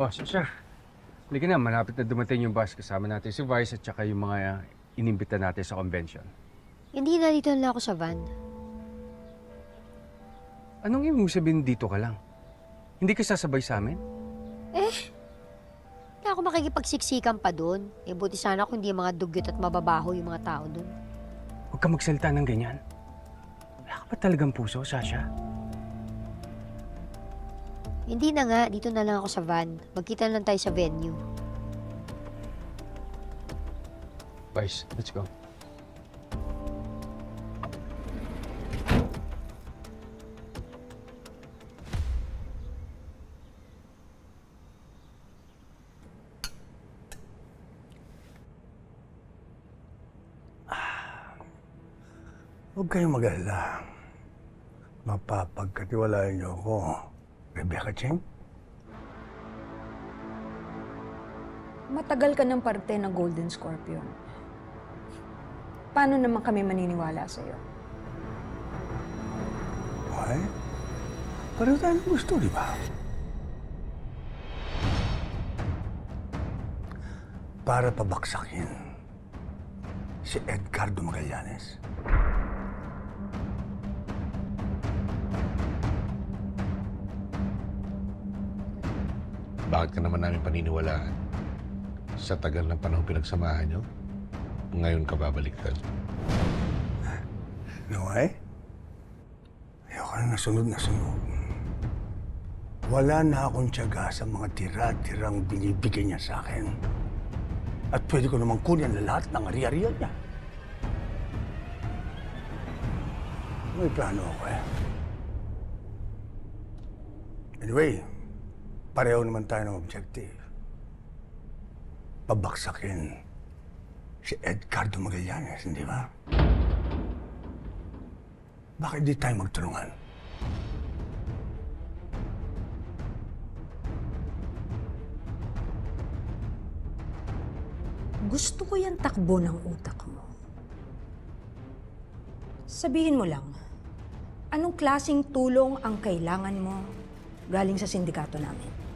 Oh, Sasha. Halika na, malapit na dumating yung bus. Kasama natin si Vice at saka yung mga inimbita natin sa convention. Hindi na dito na ako sa van. Anong ibig sabihin dito ka lang? Hindi ka sasabay sa amin? Hindi ako makikipagsiksikan pa doon. Eh, buti sana kung hindi mga dugyot at mababaho yung mga tao doon. Huwag ka magsalita ng ganyan. Wala ka ba talagang puso, Sasha? Hindi na nga, dito na lang ako sa van. Magkita na lang tayo sa venue. Vice, let's go. Huwag kayong mag-alala. Mapapagkatiwalaan niyo ako, Rebecca Cheng. Matagal ka ng parte ng Golden Scorpion. Paano naman kami maniniwala sa'yo? Ay, pareho tayo ng gusto, di ba? Para pabaksakin si Edgardo Magallanes. Bakit ka naman namin paniniwalaan? Sa tagal ng panahon pinagsamahan nyo, ngayon ka babaliktad. No, ay? Ayoko na nasunod na sunod. Wala na akong tiyaga sa mga tira-tirang binibigay niya sa akin. At pwede ko namang kunin na lahat ng ari-arian niya. May plano ako eh. Anyway, pareho naman tayo ng objective. Pabaksakin si Edgardo Magallanes, hindi ba? Bakit di tayo magtulungan? Gusto ko yung takbo ng utak mo. Sabihin mo lang, anong klasing tulong ang kailangan mo galing sa sindikato namin?